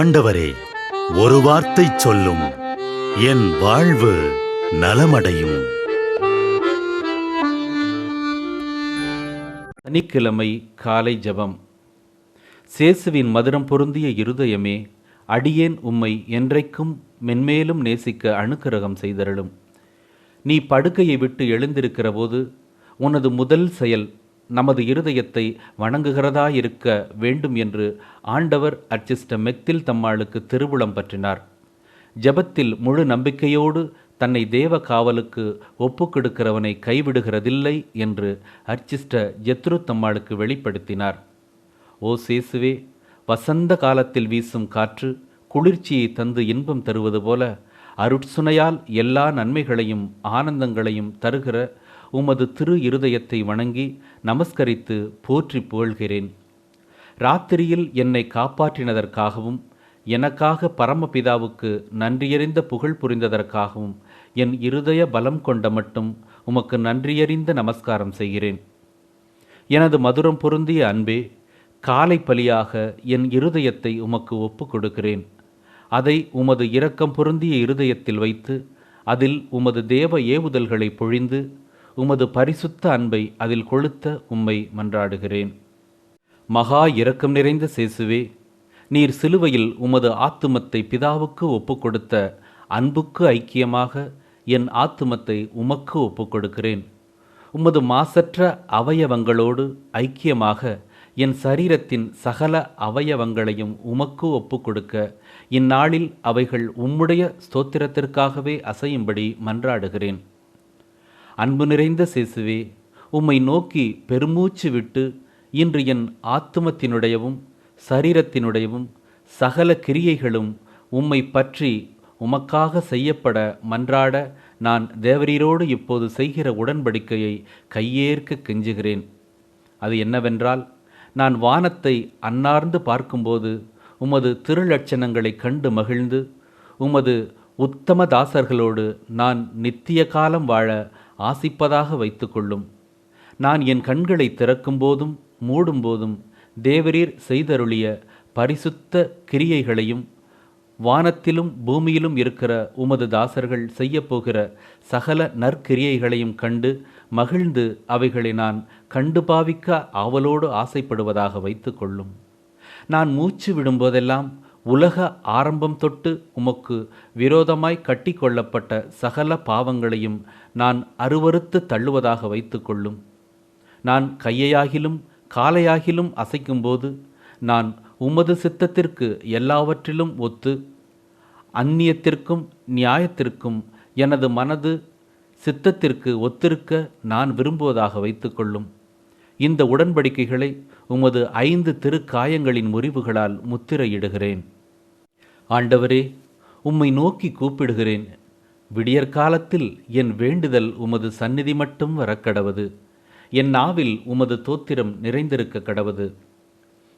ஆண்டவரே ஒரு வார்த்தை சொல்லும். என் வாழ்வு நலமடையும். சனிக்கிழமை காலை ஜபம். சேசுவின் மதுரம் பொருந்திய இருதயமே அடியேன் உம்மை என்றைக்கும் மென்மேலும் நேசிக்க அனுக்கிரகம் செய்தருளும். நீ படுக்கையை விட்டு எழுந்திருக்கிற போது உனது முதல் செயல் நமது இருதயத்தை வணங்குகிறதாயிருக்க வேண்டும் என்று ஆண்டவர் அர்ச்சிஸ்ட மெக்தில் தம்மாளுக்கு திருவுளம் பற்றினார். ஜெபத்தில் முழு நம்பிக்கையோடு தன்னை தேவ காவலுக்கு ஒப்புக்கொடுக்கிறவனை கைவிடுகிறதில்லை என்று அர்ச்சிஸ்ட ஜெத்ரு தம்மாளுக்கு வெளிப்படுத்தினார். ஓ சேசுவே வசந்த காலத்தில் வீசும் காற்று குளிர்ச்சியை தந்து இன்பம் தருவது போல அருட்சுனையால் எல்லா நன்மைகளையும் ஆனந்தங்களையும் தருகிற உமது திரு இருதயத்தை வணங்கி நமஸ்கரித்து போற்றி புகழ்கிறேன். ராத்திரியில் என்னை காப்பாற்றினதற்காகவும் எனக்காக பரமபிதாவுக்கு நன்றியறிந்த புகழ் புரிந்ததற்காகவும் என் இருதய பலம் கொண்ட மட்டும் உமக்கு நன்றியறிந்த நமஸ்காரம் செய்கிறேன். எனது மதுரம் பொருந்திய அன்பே காலை பலியாக என் இருதயத்தை உமக்கு ஒப்புக் கொடுக்கிறேன். அதை உமது இரக்கம் பொருந்திய இருதயத்தில் வைத்து அதில் உமது தேவ ஏவுதல்களை பொழிந்து உமது பரிசுத்த அன்பை அதில் கொளுத்த உம்மை மன்றாடுகிறேன். மகா இரக்கம் நிறைந்த சேசுவே நீர் சிலுவையில் உமது ஆத்துமத்தை பிதாவுக்கு ஒப்புக்கொடுத்த அன்புக்கு ஐக்கியமாக என் ஆத்துமத்தை உமக்கு ஒப்புக்கொடுக்கிறேன். உமது மாசற்ற அவயவங்களோடு ஐக்கியமாக என் சரீரத்தின் சகல அவயவங்களையும் உமக்கு ஒப்புக்கொடுக்க இந்நாளில் அவைகள் உம்முடைய ஸ்தோத்திரத்திற்காகவே அசையும்படி மன்றாடுகிறேன். அன்பு நிறைந்த சேசுவே உம்மை நோக்கி பெருமூச்சு விட்டு இன்று என் ஆத்துமத்தினுடையவும் சரீரத்தினுடையவும் சகல கிரியைகளும் உம்மை பற்றி உமக்காக செய்யப்பட மன்றாட நான் தேவரீரோடு இப்போது செய்கிற உடன்படிக்கையை கையேற்க கெஞ்சுகிறேன். அது என்னவென்றால் நான் வானத்தை அன்னார்ந்து பார்க்கும்போது உமது திருலட்சணங்களைக் கண்டு மகிழ்ந்து உமது உத்தம தாசர்களோடு நான் நித்திய காலம் வாழ ஆசிப்பதாக வைத்துக்கொள்ளும். நான் என் கண்களை திறக்கும்போதும் மூடும்போதும் தேவரீர் செய்தருளிய பரிசுத்த கிரியைகளையும் வானத்திலும் பூமியிலும் இருக்கிற உமது தாசர்கள் செய்யப்போகிற சகல நற்கிரியைகளையும் கண்டு மகிழ்ந்து அவைகளை நான் கண்டு பாவிக்க ஆவலோடு ஆசைப்படுவதாக வைத்துக்கொள்ளும். நான் மூச்சு விடும்போதெல்லாம் உலக ஆரம்பம் தொட்டு உமக்கு விரோதமாய் கட்டி கொள்ளப்பட்ட சகல பாவங்களையும் நான் அருவறுத்து தள்ளுவதாக வைத்துக்கொள்ளும் நான் கையையாகிலும் காலையாகிலும் அசைக்கும்போது நான் உமது சித்தத்திற்கு எல்லாவற்றிலும் ஒத்து அந்நியத்திற்கும் நியாயத்திற்கும் எனது மனது சித்தத்திற்கு ஒத்திருக்க நான் விரும்புவதாக வைத்துக்கொள்ளும் இந்த உடன்படிக்கைகளை உமது ஐந்து திருக்காயங்களின் முறிவுகளால் முத்திரையிடுகிறேன். ஆண்டவரே உம்மை நோக்கி கூப்பிடுகிறேன். விடியற்காலத்தில் என் வேண்டுதல் உமது சந்நிதி மட்டும் வரக்கடவது. என் நாவில் உமது தோத்திரம் நிறைந்திருக்க கடவது.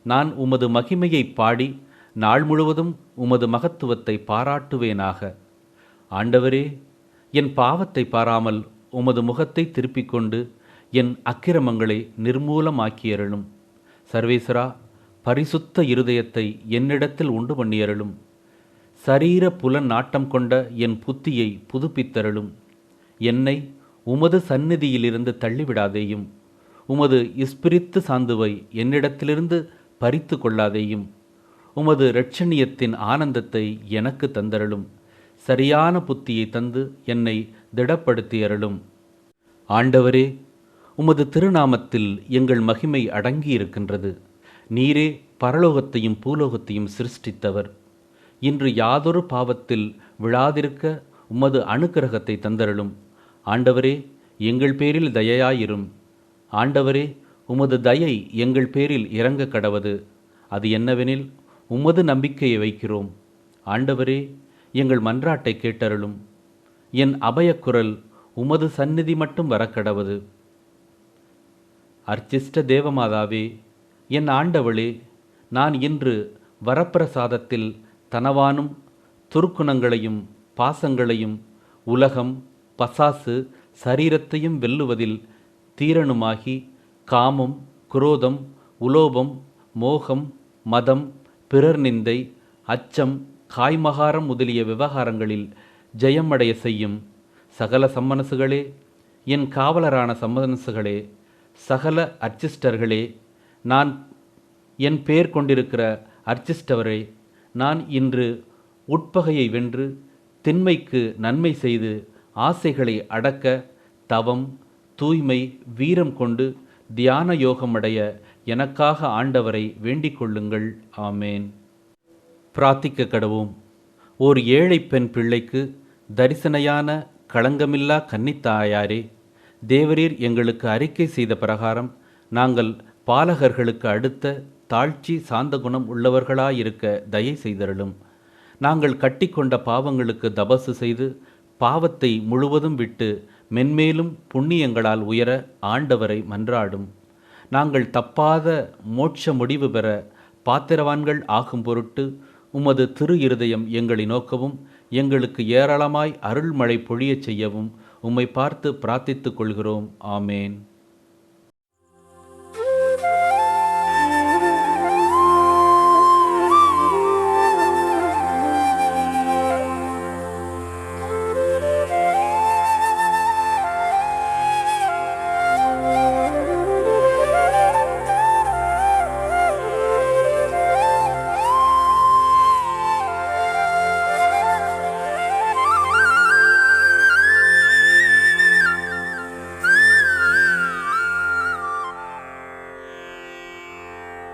நான் உமது மகிமையை பாடி நாள் முழுவதும் உமது மகத்துவத்தை பாராட்டுவேனாக. ஆண்டவரே என் பாவத்தை பாராமல் உமது முகத்தை திருப்பிக் கொண்டு என் அக்கிரமங்களை நிர்மூலமாக்கியருளும். சர்வேஸ்வரா பரிசுத்த இருதயத்தை என்னிடத்தில் உண்டு பண்ணியருளும். சரீர புலன் நாட்டம் கொண்ட என் புத்தியை புதுப்பித்தருளும். என்னை உமது சந்நிதியிலிருந்து தள்ளிவிடாதேயும் உமது இஸ்பிரித்து சாந்துவை என்னிடத்திலிருந்து பறித்து கொள்ளாதேயும் உமது இரட்சணியத்தின் ஆனந்தத்தை எனக்கு தந்தருளும். சரியான புத்தியை தந்து என்னை திடப்படுத்தியருளும். ஆண்டவரே உமது திருநாமத்தில் எங்கள் மகிமை அடங்கியிருக்கின்றது. நீரே பரலோகத்தையும் பூலோகத்தையும் சிருஷ்டித்தவர். இன்று யாதொரு பாவத்தில் விழாதிருக்க உமது அனுக்கிரகத்தை தந்தருளும். ஆண்டவரே எங்கள் பேரில் தயையாயிரும். ஆண்டவரே உமது தயை எங்கள் பேரில் இறங்க கடவது. அது என்னவெனில் உமது நம்பிக்கையை வைக்கிறோம். ஆண்டவரே எங்கள் மன்றாட்டை கேட்டருளும். என் அபயக்குரல் உமது சந்நிதி மட்டும் வரக்கடவது. அர்ச்சிஷ்ட தேவமாதாவே என் ஆண்டவளே நான் இன்று வரப்பிரசாதத்தில் தனவானும் துர்க்குணங்களையும் பாசங்களையும் உலகம் பசாசு சரீரத்தையும் வெல்லுவதில் தீரனுமாகி காமம் குரோதம் உலோபம் மோகம் மதம் பிறர் நிந்தை அச்சம் காய்மகாரம் முதலிய விவகாரங்களில் ஜெயமடைய செய்யும் சகல சம்மனசுகளே என் காவலரான சம்மனசுகளே சகல அர்ச்சிஸ்டர்களே நான் என் பெயர் கொண்டிருக்கிற அர்ச்சிஸ்டவரே நான் இன்று உட்பகையை வென்று திண்மைக்கு நன்மை செய்து ஆசைகளை அடக்க தவம் தூய்மை வீரம் கொண்டு தியான யோகமடைய எனக்காக ஆண்டவரை வேண்டிக் கொள்ளுங்கள். ஆமேன். பிரார்த்திக்க கடவோம். ஓர் ஏழை பெண் பிள்ளைக்கு தரிசனையான களங்கமில்லா கன்னித்தாயாரே தேவரீர் எங்களுக்கு அறிக்கை செய்த பிரகாரம் நாங்கள் பாலகர்களுக்கு அடுத்த தாழ்ச்சி சாந்த குணம் உள்ளவர்களாயிருக்க தயை செய்தருளும். நாங்கள் கட்டிக்கொண்ட பாவங்களுக்கு தபசு செய்து பாவத்தை முழுவதும் விட்டு மென்மேலும் புண்ணியங்களால் உயர ஆண்டவரை மன்றாடும். நாங்கள் தப்பாத மோட்ச முடிவு பெற பாத்திரவான்கள் ஆகும் பொருட்டு உமது திரு இருதயம் எங்களை நோக்கவும் எங்களுக்கு ஏராளமாய் அருள்மழை பொழியச் செய்யவும் உம்மை பார்த்து பிரார்த்தித்துக் கொள்கிறோம் ஆமேன்.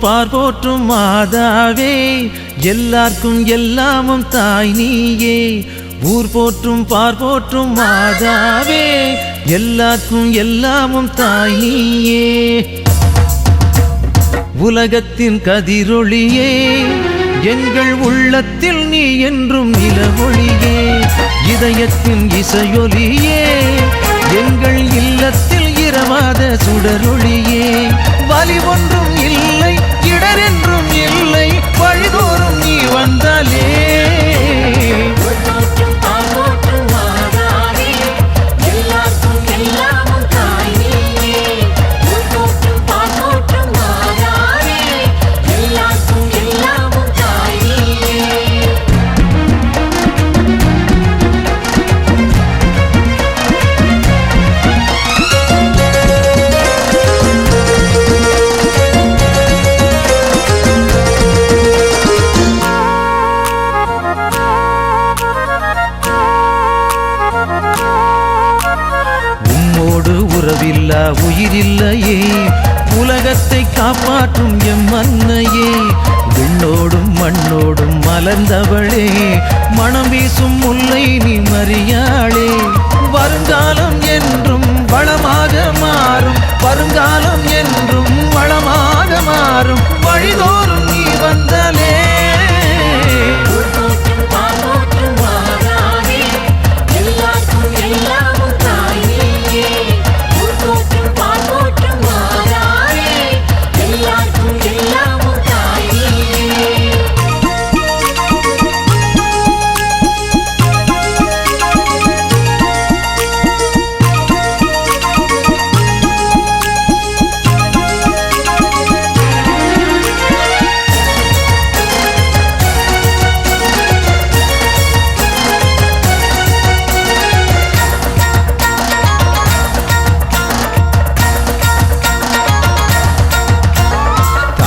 போற்றும் பார் போற்றும் மாதாவே எல்லார்க்கும் எல்லாமும் தாய் நீயே. ஊர் போற்றும் பார் போற்றும் மாதாவே எல்லாருக்கும் எல்லாமும் தாய் நீயே. உலகத்தின் கதிரொளியே எங்கள் உள்ளத்தில் நீ என்றும் நிலவொளியே. இதயத்தின் இசையொலியே எங்கள் இல்லத்தில் இரவாத சுடரொளியே. வலி ஒன்றும் இடரென்றும் இல்லை வழிதோறும் நீ வந்தாலே. உறவில்லா உயிரில்லையே. உலகத்தை காப்பாற்றும் எம் அன்னையே. விண்ணோடும் மண்ணோடும் மலர்ந்தவளே. மனம் வீசும் முல்லை நீ மறியாளே வருங்காலம் என்றும் வளமாக மாறும். வருங்காலம் என்றும் வளமாக மாறும். வழிதோறும் நீ வந்தாலே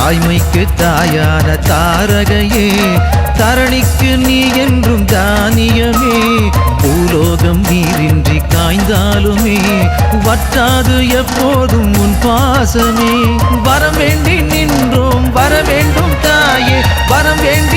தாய்மைக்கு தாயான தாரகையே தரணிக்கு நீ என்றும் தானியமே. பூலோகம் நீரின்றி காய்ந்தாலுமே வற்றாது எப்போதும் உன் பாசமே. வரம் வேண்டி நின்றோம் வர வேண்டும் தாயே வரம் வேண்டி